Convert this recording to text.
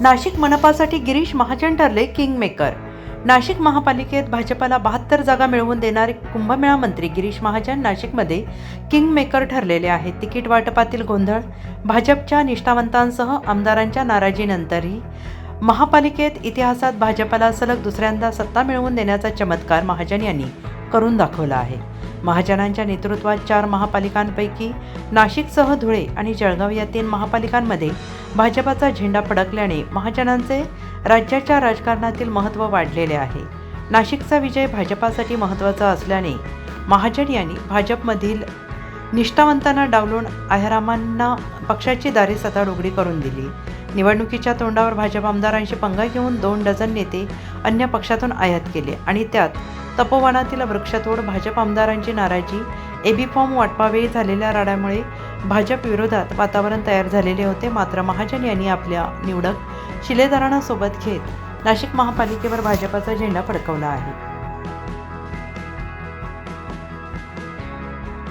नाशिक मनपासाठी गिरीश महाजन ठरले किंगमेकर नाशिक महापालिकेत भाजपाला बहात्तर जागा मिळवून देणारे कुंभमेळा मंत्री गिरीश महाजन नाशिकमध्ये किंगमेकर ठरलेले आहेत. तिकीट वाटपातील गोंधळ भाजपच्या निष्ठावंतांसह आमदारांच्या नाराजीनंतरही. महापालिकेत इतिहासात भाजपाला सलग दुसऱ्यांदा सत्ता मिळवून देण्याचा चमत्कार महाजन यांनी करून दाखवला आहे. महाजनांच्या नेतृत्वात चार महापालिकांपैकी नाशिकसह धुळे आणि जळगाव या तीन महापालिकांमध्ये भाजपाचा झेंडा फडकल्याने महाजनांचे राज्याच्या राजकारणातील महत्त्व वाढलेले आहे. नाशिकचा विजय भाजपासाठी महत्त्वाचा असल्याने महाजन यांनी भाजपमधील निष्ठावंतांना डावलून आयरामांना पक्षाची दारे सतत उघडी करून दिली. निवडणुकीच्या तोंडावर भाजप आमदारांशी पंगा घेऊन दोन डझन नेते अन्य पक्षातून आयात केले आणि त्यात तपोवनातील वृक्षतोड भाजप आमदारांची नाराजी एबी फॉर्म वाटपावेळी झालेल्या राड्यामुळे भाजप विरोधात वातावरण तयार झालेले होते. मात्र महाजन यांनी आपल्या निवडक शिलेदारांना सोबत घेत नाशिक महापालिकेवर भाजपाचा झेंडा फडकवला आहे.